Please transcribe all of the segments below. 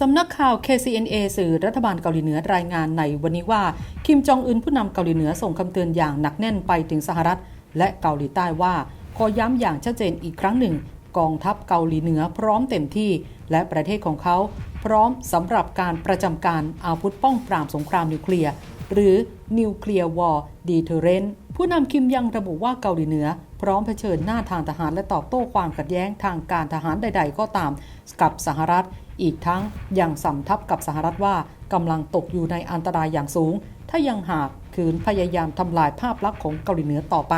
สำนักข่าว KCNA สื่อรัฐบาลเกาหลีเหนือรายงานในวันนี้ว่า คิมจองอึนผู้นำเกาหลีเหนือส่งคำเตือนอย่างหนักแน่นไปถึงสหรัฐ และเกาหลีใต้ว่า ขอย้ำอย่างชัดเจนอีกครั้งหนึ่ง กองทัพเกาหลีเหนือพร้อมเต็มที่ และประเทศของเขาพร้อมสำหรับการประจำการอาวุธป้องปรามสงครามนิวเคลียร์หรือนิวเคลียร์วอร์ดีเทเรนผู้นำคิมยังระบุว่าเกาหลีเหนือ พร้อมเผชิญหน้าทางทหารและตอบโต้ความขัดแย้งทางการทหารใด ๆ ก็ตามกับสหรัฐ อีกทั้งยังสำทับกับสหรัฐว่ากำลังตกอยู่ในอันตรายอย่างสูง ถ้ายังหากขืนพยายามทำลายภาพลักษณ์ของเกาหลีเหนือต่อไป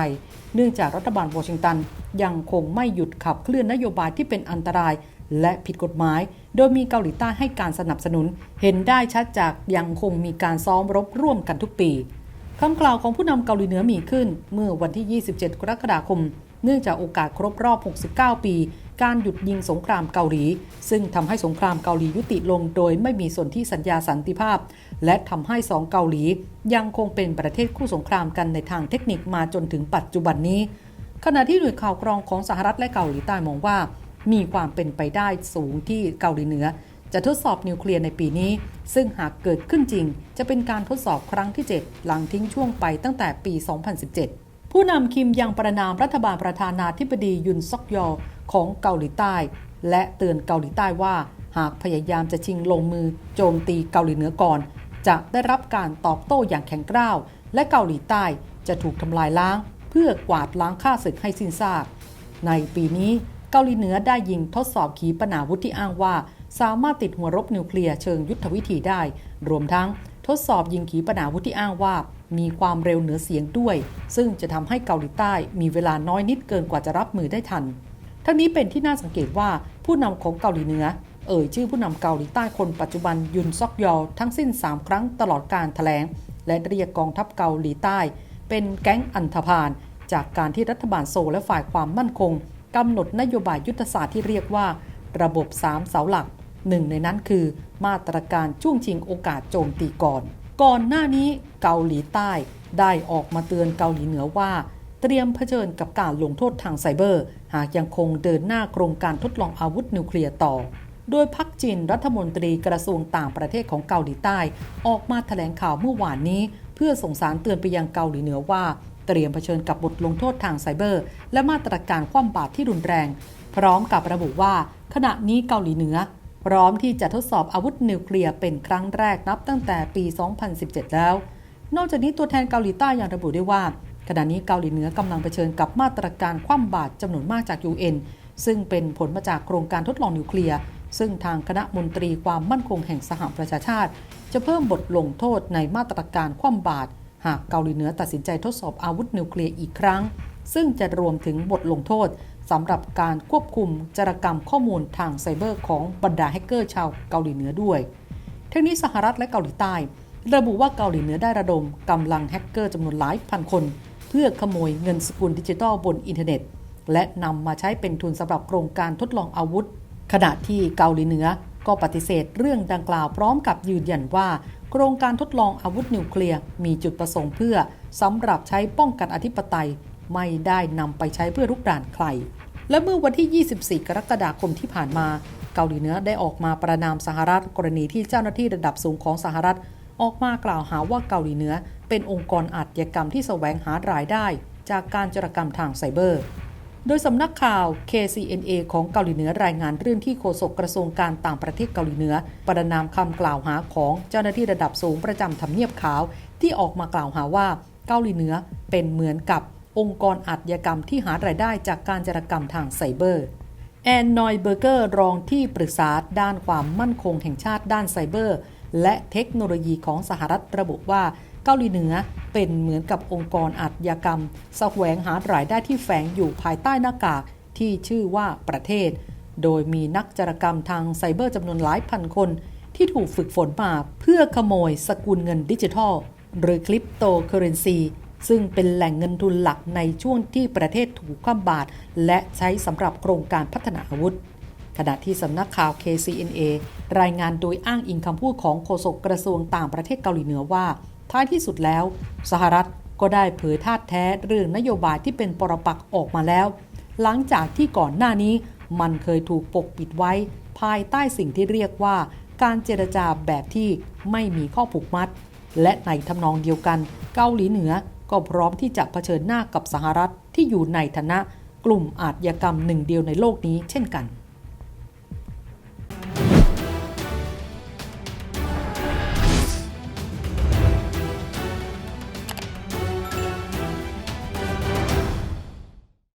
เนื่องจากรัฐบาลวอชิงตันยังคงไม่หยุดขับเคลื่อนนโยบายที่เป็นอันตรายและผิดกฎหมาย โดยมีเกาหลีใต้ให้การสนับสนุน เห็นได้ชัดจากยังคงมีการซ้อมรบร่วมกันทุกปีคำกล่าวของผู้นำเกาหลีเหนือมีขึ้น เมื่อวันที่ 27 กรกฎาคม เนื่องจากโอกาสครบรอบ 69 ปี การหยุดยิงสงครามเกาหลี ซึ่งทำให้สงครามเกาหลียุติลงโดยไม่มีส่วนที่สัญญาสันติภาพ และทำให้สองเกาหลี ยังคงเป็นประเทศคู่สงครามกันในทางเทคนิคมาจนถึงปัจจุบันนี้ ขณะที่หน่วยข่าวกรองของสหรัฐและเกาหลีใต้มองว่า มีความเป็นไปได้สูงที่เกาหลีเหนือ จะทดสอบนิวเคลียร์ในปีนี้ ซึ่งหากเกิดขึ้นจริง จะเป็นการทดสอบครั้งที่ 7 หลังทิ้งช่วงไปตั้งแต่ปี 2017 ผู้นำคิมยังประนามรัฐบาลประธานาธิบดียุนซอกยอ ของเกาหลีใต้ และเตือนเกาหลีใต้ว่า หากพยายามจะชิงลงมือโจมตีเกาหลีเหนือก่อน จะได้รับการตอบโต้อย่างแข็งกร้าว และเกาหลีใต้จะถูกทำลายล้าง เพื่อกวาดล้างค่าศึกให้สิ้นซากในปีนี้เกาหลีเหนือได้ยิงทดสอบขีปนาวุธที่อ้างว่า สามารถติดหัวรบนิวเคลียร์เชิงยุทธวิธีได้ รวมทั้งทดสอบยิงขีปนาวุธที่อ้างว่า มีความเร็วเหนือเสียงด้วย ซึ่งจะทำให้เกาหลีใต้มีเวลาน้อยนิดเกินกว่าจะรับมือได้ทัน ทั้งนี้เป็นที่น่าสังเกตว่าผู้นำของเกาหลีเหนือ เอ่ยชื่อผู้นำเกาหลีใต้คนปัจจุบันยุนซอกยอลทั้งสิ้น 3 ครั้งตลอดการถแถลง และเรียกกองทัพเกาหลีใต้ เป็นแก๊งอันธพาลจากการที่รัฐบาลโซลและฝ่ายความมั่นคงกำหนดนโยบายยุทธศาสตร์ที่เรียกว่า ระบบ 3 เสาหลักหนึ่งในนั้นคือมาตรการช่วงชิงโอกาสโจมตีก่อน ก่อนหน้านี้เกาหลีใต้ได้ออกมาเตือนเกาหลีเหนือว่า เตรียมเผชิญกับการลงโทษทางไซเบอร์ หากยังคงเดินหน้าโครงการทดลองอาวุธนิวเคลียร์ต่อ โดยพักจินรัฐมนตรีกระทรวงต่างประเทศของเกาหลีใต้ ออกมาแถลงข่าวเมื่อวานนี้ เพื่อส่งสารเตือนไปยังเกาหลีเหนือว่า เตรียมเผชิญกับบทลงโทษทางไซเบอร์ และมาตรการคว่ำบาตรที่รุนแรง พร้อมกับระบุว่า ขณะนี้เกาหลีเหนือ พร้อมที่จะทดสอบอาวุธนิวเคลียร์เป็นครั้งแรกนับตั้งแต่ปี 2017 แล้ว นอกจากนี้ตัวแทนเกาหลีใต้ยังระบุได้ว่า ขณะนี้เกาหลีเหนือกำลังเผชิญกับมาตรการคว่ำบาตรจำนวนมากจาก UN ซึ่งเป็นผลมาจากโครงการทดลองนิวเคลียร์ซึ่งทางคณะมนตรีความมั่นคงแห่งสหประชาชาติ จะเพิ่มบทลงโทษในมาตรการคว่ำบาตรหากเกาหลีเหนือตัดสินใจทดสอบอาวุธนิวเคลียร์อีกครั้ง ซึ่งจะรวมถึงบทลงโทษสำหรับการควบคุมจารกรรมข้อมูลทางไซเบอร์ของบรรดาแฮกเกอร์ชาวเกาหลีเหนือด้วย ทั้งนี้สหรัฐและเกาหลีใต้ ระบุว่าเกาหลีเหนือได้ระดมกำลังแฮกเกอร์จำนวนหลายพันคน เพื่อขโมยเงินสกุลดิจิทัลบนอินเทอร์เน็ต และนำมาใช้เป็นทุนสำหรับโครงการทดลองอาวุธ ขณะที่เกาหลีเหนือก็ปฏิเสธเรื่องดังกล่าวพร้อมกับยืนยันว่า โครงการทดลองอาวุธนิวเคลียร์มีจุดประสงค์เพื่อสำหรับใช้ป้องกันอธิปไตย ไม่ได้นำไปใช้เพื่อรุกรานใคร และเมื่อวันที่ 24 กรกฎาคมที่ผ่านมา เกาหลีเหนือได้ออกมาประนามสหรัฐ กรณีที่เจ้าหน้าที่ระดับสูงของสหรัฐ ออกมากล่าวหาว่าเกาหลีเหนือ เป็นองค์กรอาชญากรรมที่แสวงหารายได้ จากการจรกรรมทางไซเบอร์ โดยสำนักข่าว KCNA ของเกาหลีเหนือรายงานเรื่องที่โฆษกกระทรวงการต่างประเทศเกาหลีเหนือ ประนามคำกล่าวหาของเจ้าหน้าที่ระดับสูงประจำทำเนียบขาว ที่ออกมากล่าวหาว่าเกาหลีเหนือเป็นเหมือนกับองค์กรอาชญากรรมที่หารายได้จากการจรกรรมทางไซเบอร์ แอนนอยเบอร์เกอร์รองที่ปรึกษาด้านความมั่นคงแห่งชาติด้านไซเบอร์ และเทคโนโลยีของสหรัฐระบุว่าเกาหลีเหนือเป็นเหมือนกับองค์กรอาชญากรรมแสวงหารายได้ที่แฝงอยู่ภายใต้หน้ากากที่ชื่อว่าประเทศ โดยมีนักจารกรรมทางไซเบอร์จำนวนหลายพันคน ที่ถูกฝึกฝนมาเพื่อขโมยสกุลเงินดิจิทัล หรือคริปโตเคอเรนซีซึ่งเป็นแหล่งเงินทุนหลักในช่วงที่ประเทศถูกคว่ำบาตรและใช้สำหรับโครงการพัฒนาอาวุธ ขณะที่สำนักข่าว KCNA รายงานโดยอ้างอิงคำพูดของโฆษกกระทรวงต่างประเทศเกาหลีเหนือว่า ท้ายที่สุดแล้ว สหรัฐก็ได้เผยท่าแท้เรื่องนโยบายที่เป็นปรปักษ์ออกมาแล้ว หลังจากที่ก่อนหน้านี้มันเคยถูกปกปิดไว้ ภายใต้สิ่งที่เรียกว่าการเจรจาแบบที่ไม่มีข้อผูกมัด และในทำนองเดียวกัน เกาหลีเหนือก็พร้อมที่จะเผชิญหน้ากับสหรัฐที่อยู่ในฐานะ กลุ่มอาชญากรรมหนึ่งเดียวในโลกนี้เช่นกัน